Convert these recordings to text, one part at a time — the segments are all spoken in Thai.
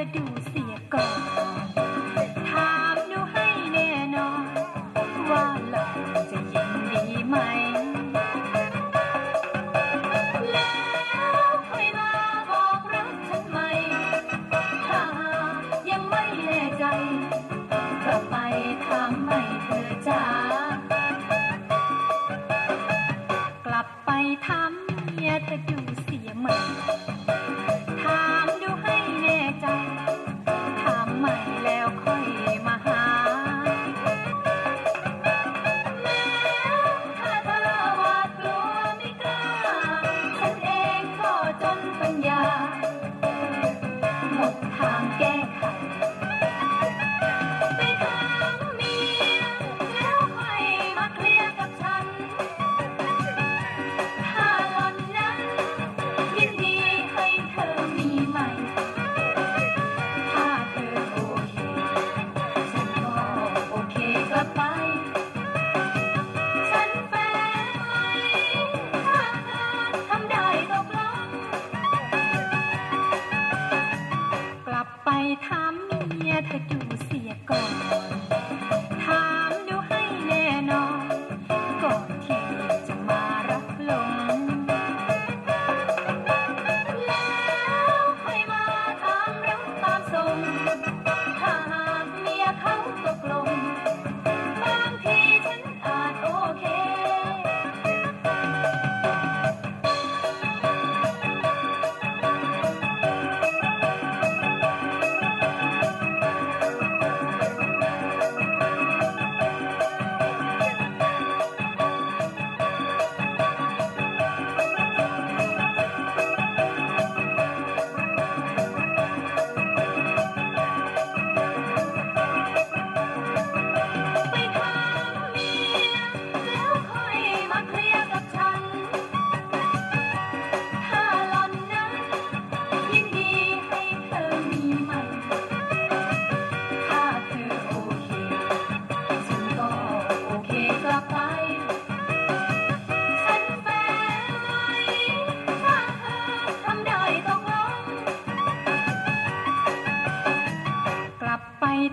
ก็ดูเสียก่อนถามหนูให้แน่นอน ว่าหล่อจะยินดีไหม ถามเมียเธอดูเสียก่อน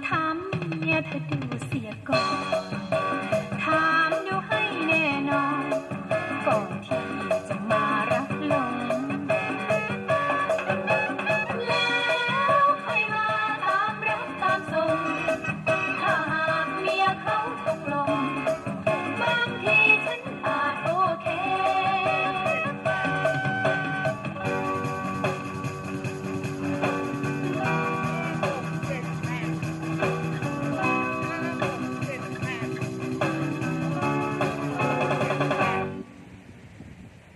ทำเนี่ยเธอดูเสียก่อน